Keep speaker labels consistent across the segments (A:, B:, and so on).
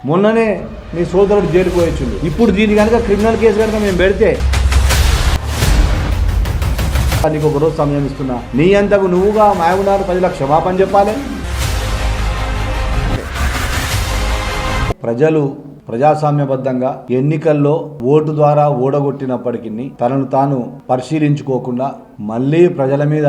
A: మొన్ననే నీ సోదరుడు జైలుకు ఇప్పుడు దీని కనుక క్రిమినల్ కేసు కనుక మేము పెడితే నీకు ఒక రోజు సమయం ఇస్తున్నా. నీ అంతకు నువ్వుగా మాయమున్నారు ప్రజలకు క్షమాపణ చెప్పాలి. ప్రజలు ప్రజాస్వామ్యబద్ధంగా ఎన్నికల్లో ఓటు ద్వారా ఓడగొట్టినప్పటికీ తనను తాను పరిశీలించుకోకుండా మళ్ళీ ప్రజల మీద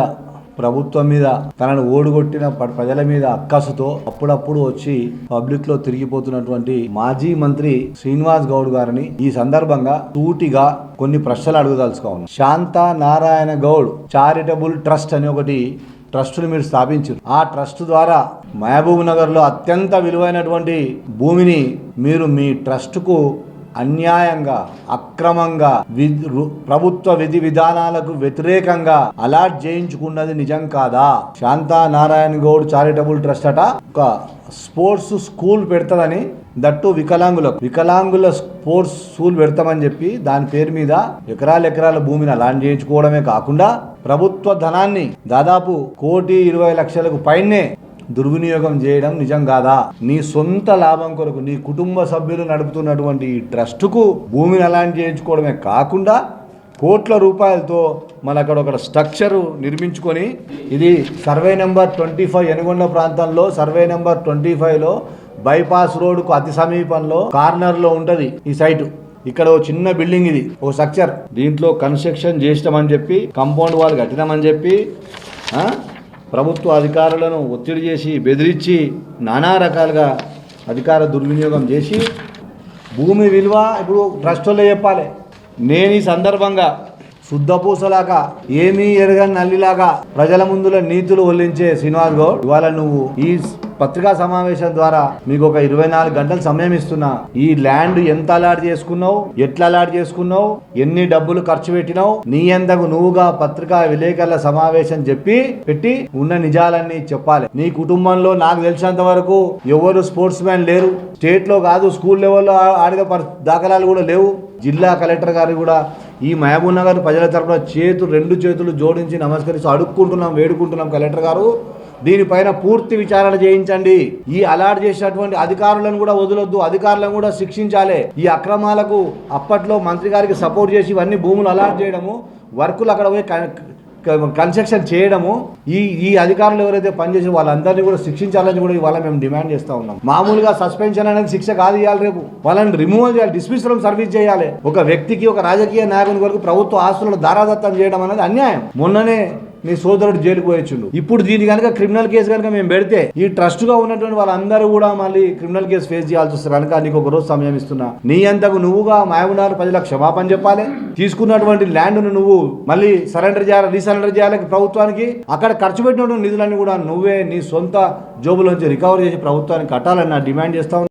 A: ప్రభుత్వం మీద తనను ఓడిగొట్టిన ప- ప్రజల మీద అక్కసుతో అప్పుడప్పుడు వచ్చి పబ్లిక్లో తిరిగిపోతున్నటువంటి మాజీ మంత్రి శ్రీనివాస్ గౌడ్ గారిని ఈ సందర్భంగా సూటిగా కొన్ని ప్రశ్నలు అడుగుదలుచుకో శాంత నారాయణ గౌడ్ చారిటబుల్ ట్రస్ట్ అని ఒకటి ట్రస్టును మీరు స్థాపించారు. ఆ ట్రస్ట్ ద్వారా మహబూబ్ నగర్లో అత్యంత విలువైనటువంటి భూమిని మీరు మీ ట్రస్ట్కు అన్యాయంగా అక్రమంగా ప్రభుత్వ విధి విధానాలకు వ్యతిరేకంగా అలాట్ చేయించుకున్నది నిజం కాదా? శాంతా నారాయణ గౌడ్ చారిటబుల్ ట్రస్ట్ అట ఒక స్పోర్ట్స్ స్కూల్ పెడతదని దట్టు వికలాంగులకు. వికలాంగుల స్పోర్ట్స్ స్కూల్ పెడతామని చెప్పి దాని పేరు మీద ఎకరాల ఎకరాల భూమిని అలాంటి చేయించుకోవడమే కాకుండా ప్రభుత్వ ధనాన్ని దాదాపు కోటి ఇరవై లక్షలకు పైనే దుర్వినియోగం చేయడం నిజం కాదా? నీ సొంత లాభం కొరకు నీ కుటుంబ సభ్యులు నడుపుతున్నటువంటి ఈ ట్రస్టుకు భూమిని అలాంటి చేయించుకోవడమే కాకుండా కోట్ల రూపాయలతో మన అక్కడ ఒక స్ట్రక్చరు నిర్మించుకొని ఇది survey number twenty five Enugonda ప్రాంతంలో సర్వే నెంబర్ ట్వంటీ ఫైవ్లో బైపాస్ రోడ్డుకు అతి సమీపంలో కార్నర్లో ఉంటుంది ఈ సైటు. ఇక్కడ ఓ చిన్న బిల్డింగ్ ఇది ఓ స్ట్రక్చర్. దీంట్లో కన్స్ట్రక్షన్ చేసినామని చెప్పి కంపౌండ్ వాళ్ళు కట్టినామని చెప్పి ప్రభుత్వ అధికారులను ఒత్తిడి చేసి బెదిరించి నానా రకాలుగా అధికార దుర్వినియోగం చేసి భూమి విలువ ఇప్పుడు ట్రస్ట్ వాళ్ళే చెప్పాలి. నేను ఈ సందర్భంగా శుద్ధపూసలాగా ఏమీ ఎరగని నల్లిలాగా ప్రజల ముందులో నీతులు ఒల్లించే శ్రీనివాస్ గౌడ్ ఇవాళ నువ్వు ఈ పత్రికా సమావేశం ద్వారా మీకు ఒక ఇరవై నాలుగు గంటలు సమయం ఇస్తున్నా. ఈ ల్యాండ్ ఎంత అలాట్ చేసుకున్నావు? ఎట్లా అలాట్ చేసుకున్నావు? ఎన్ని డబ్బులు ఖర్చు పెట్టినావు? నీ ఎంతకు నువ్వుగా పత్రికా విలేకరుల సమావేశం చెప్పి పెట్టి ఉన్న నిజాలన్నీ చెప్పాలి. నీ కుటుంబంలో నాకు తెలిసినంత వరకు ఎవరు స్పోర్ట్స్ మ్యాన్ లేరు. స్టేట్లో కాదు స్కూల్ లెవెల్లో ఆ- ఆడిన దాఖలాలు కూడా లేవు. జిల్లా కలెక్టర్ గారు కూడా ఈ మహబూబ్ నగర్ ప్రజల తరపున చేతులు రెండు చేతులు జోడించి నమస్కరిస్తూ అడుక్కుంటున్నాం వేడుకుంటున్నాం కలెక్టర్ గారు. దీనిపైన పూర్తి విచారణ చేయించండి. ఈ అలాట్ చేసినటువంటి అధికారులను కూడా వదలొద్దు. అధికారులను కూడా శిక్షించాలి. ఈ అక్రమాలకు అప్పట్లో మంత్రి గారికి సపోర్ట్ చేసి ఇవన్నీ భూములు అలాట్ చేయడము వర్కులు అక్కడ పోయి కన్స్ట్రక్షన్ చేయడము ఈ ఈ అధికారులు ఎవరైతే పనిచేసి వాళ్ళందరినీ కూడా శిక్షించాలని కూడా ఇవాళ మేము డిమాండ్ చేస్తా ఉన్నాం. మామూలుగా సస్పెన్షన్ అనేది శిక్ష కాదు ఇవ్వాలి రేపు. వాళ్ళని రిమూవల్ చేయాలి డిస్మిస్ సర్వీస్ చేయాలి. ఒక వ్యక్తికి ఒక రాజకీయ నాయకుని వరకు ప్రభుత్వ ఆస్తులను దారాదత్తం చేయడం అనేది అన్యాయం. మొన్ననే నీ సోదరుడు జైలుకు పోయొచ్చుండు. ఇప్పుడు దీని కనుక క్రిమినల్ కేసు కనుక మేము పెడితే ఈ ట్రస్ట్గా ఉన్నటువంటి వాళ్ళందరూ కూడా మళ్ళీ క్రిమినల్ కేసు ఫేస్ చేయాల్సి వస్తారు కనుక నీకు ఒక రోజు సమయం ఇస్తున్నా. నీ అంతకు నువ్వుగా మాయమున్నారు ప్రజలకు క్షమాపణ చెప్పాలి. తీసుకున్నటువంటి ల్యాండ్ నువ్వు మళ్ళీ సరెండర్ చేయాలి రీసరెండర్ చేయాలి ప్రభుత్వానికి. అక్కడ ఖర్చు పెట్టినటువంటి నిధులన్నీ కూడా నువ్వే నీ సొంత జోబులోంచి రికవర్ చేసి ప్రభుత్వానికి కట్టాలని నా డిమాండ్ చేస్తా